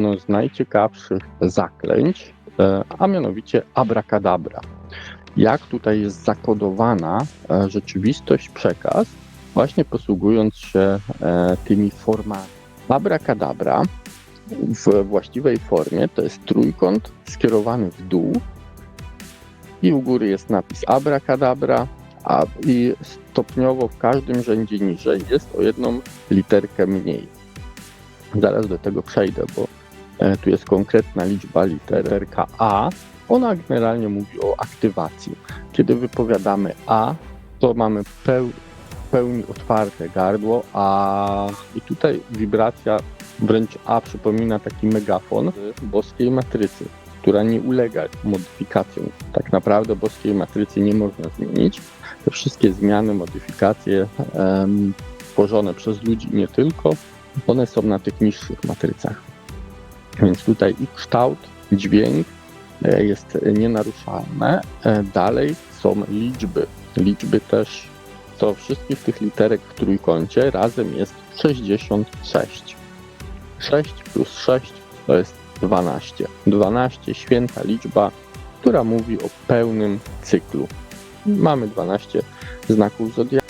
jedno z najciekawszych zaklęć, e, a mianowicie abracadabra. Jak tutaj jest zakodowana e, rzeczywistość, przekaz, właśnie posługując się e, tymi formami. Abracadabra w właściwej formie to jest trójkąt skierowany w dół i u góry jest napis abracadabra, a i stopniowo w każdym rzędzie niżej jest o jedną literkę mniej. Zaraz do tego przejdę, bo tu jest konkretna liczba liter, literka A. Ona generalnie mówi o aktywacji. Kiedy wypowiadamy A, to mamy peł, pełni otwarte gardło, a i tutaj wibracja wręcz A przypomina taki megafon boskiej matrycy, która nie ulega modyfikacjom. Tak naprawdę boskiej matrycy nie można zmienić. Te wszystkie zmiany, modyfikacje em, tworzone przez ludzi nie tylko, one są na tych niższych matrycach. Więc tutaj i kształt, dźwięk e, jest nienaruszalne. E, Dalej są liczby. Liczby też, to wszystkich tych literek w trójkącie razem jest 66. 6 plus 6 to jest 12. 12 święta liczba, która mówi o pełnym cyklu. Mamy 12 znaków zodiaku.